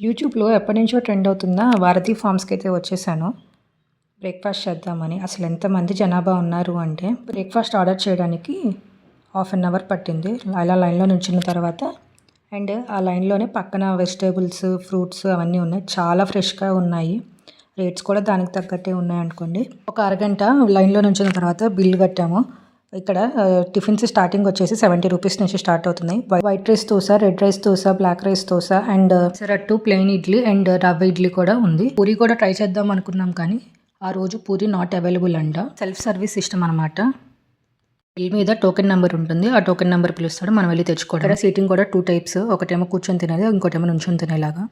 యూట్యూబ్లో ఎప్పటి నుంచో ట్రెండ్ అవుతున్న భారతి ఫార్మ్స్కి అయితే వచ్చేసాను. బ్రేక్ఫాస్ట్ చేద్దామని. అసలు ఎంతమంది జనాభా ఉన్నారు అంటే బ్రేక్ఫాస్ట్ ఆర్డర్ చేయడానికి హాఫ్ అన్ అవర్ పట్టింది. అలా లైన్లో నుంచిన తర్వాత అండ్ ఆ లైన్లోనే పక్కన వెజిటేబుల్స్ ఫ్రూట్స్ అవన్నీ ఉన్నాయి. చాలా ఫ్రెష్గా ఉన్నాయి. రేట్స్ కూడా దానికి తగ్గట్టే ఉన్నాయి అనుకోండి. ఒక అరగంట లైన్లో నుంచిన తర్వాత బిల్ కట్టాము. ఇక్కడ టిఫిన్స్ స్టార్టింగ్ వచ్చేసి సెవెంటీ రూపీస్ నుంచి స్టార్ట్ అవుతున్నాయి. Why- white rice dosa red rice dosa black rice dosa and సెరట్టు plain idli and rava idli కూడా ఉంది. పూరి కూడా ట్రై చేద్దాం అనుకున్నాం కానీ ఆ రోజు పూరి నాట్ అవైలబుల్ అంట. సెల్ఫ్ సర్వీస్ సిస్టమ్ అనమాట బిల్ మీద టోకెన్ నెంబర్ ఉంటుంది. ఆ టోకెన్ నెంబర్ పిలుస్తాడు. మనం వెళ్ళి తెచ్చుకోవడం. ఇక్కడ సీటింగ్ కూడా టూ టైప్స్ ఒకటేమో కూర్చొని తినేది ఇంకోటేమో నుంచొని తినేలాగా.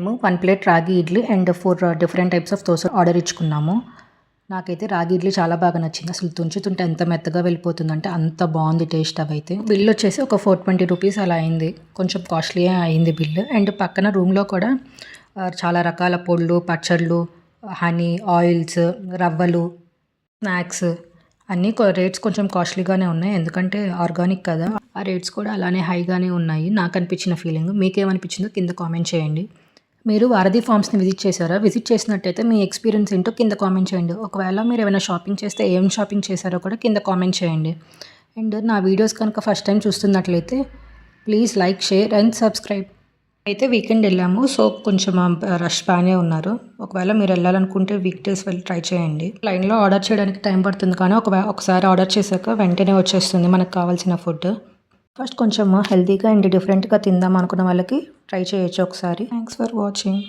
మేము one plate ragi idli and four different types of dosa order ఇచ్చుకున్నాము. నాకైతే రాగి ఇడ్లీ చాలా బాగా నచ్చింది. అసలు తుంచుతుంటే ఎంత మెత్తగా వెళ్ళిపోతుందంటే అంత బాగుంది టేస్ట్ అవైతే. బిల్ వచ్చేసి ఒక ఫోర్ ట్వంటీ రూపీస్ అలా అయింది. కొంచెం కాస్ట్లీ అయింది బిల్. అండ్ పక్కన రూమ్లో కూడా చాలా రకాల పొళ్ళు పచ్చళ్ళు హనీ ఆయిల్స్ రవ్వలు స్నాక్స్ అన్నీ రేట్స్ కొంచెం కాస్ట్లీగానే ఉన్నాయి. ఎందుకంటే ఆర్గానిక్ కదా. ఆ రేట్స్ కూడా అలానే హైగానే ఉన్నాయి. నాకు అనిపించిన ఫీలింగ్. మీకేమనిపించిందో కింద కామెంట్ చేయండి. మీరు వారధి ఫార్మ్స్ని విజిట్ చేశారా? విజిట్ చేసినట్టయితే మీ ఎక్స్పీరియన్స్ ఏంటో కింద కామెంట్ చేయండి. ఒకవేళ మీరు ఏమైనా షాపింగ్ చేస్తే ఏం షాపింగ్ చేశారో కూడా కింద కామెంట్ చేయండి. అండ్ నా వీడియోస్ కనుక ఫస్ట్ టైం చూస్తున్నట్లయితే please like share and subscribe. అయితే వీకెండ్ వెళ్ళాము సో కొంచెం రష్ బాగానే ఉన్నారు. ఒకవేళ మీరు వెళ్ళాలనుకుంటే వీక్ డేస్ వెళ్ళి ట్రై చేయండి. లైన్లో ఆర్డర్ చేయడానికి టైం పడుతుంది కానీ ఒక ఒకసారి ఆర్డర్ చేశాక వెంటనే వచ్చేస్తుంది మనకు కావాల్సిన ఫుడ్. ఫస్ట్ కొంచెం హెల్తీగా అండ్ డిఫరెంట్గా తిందాం అనుకున్న వాళ్ళకి ట్రై చేయొచ్చు ఒకసారి. Thanks for watching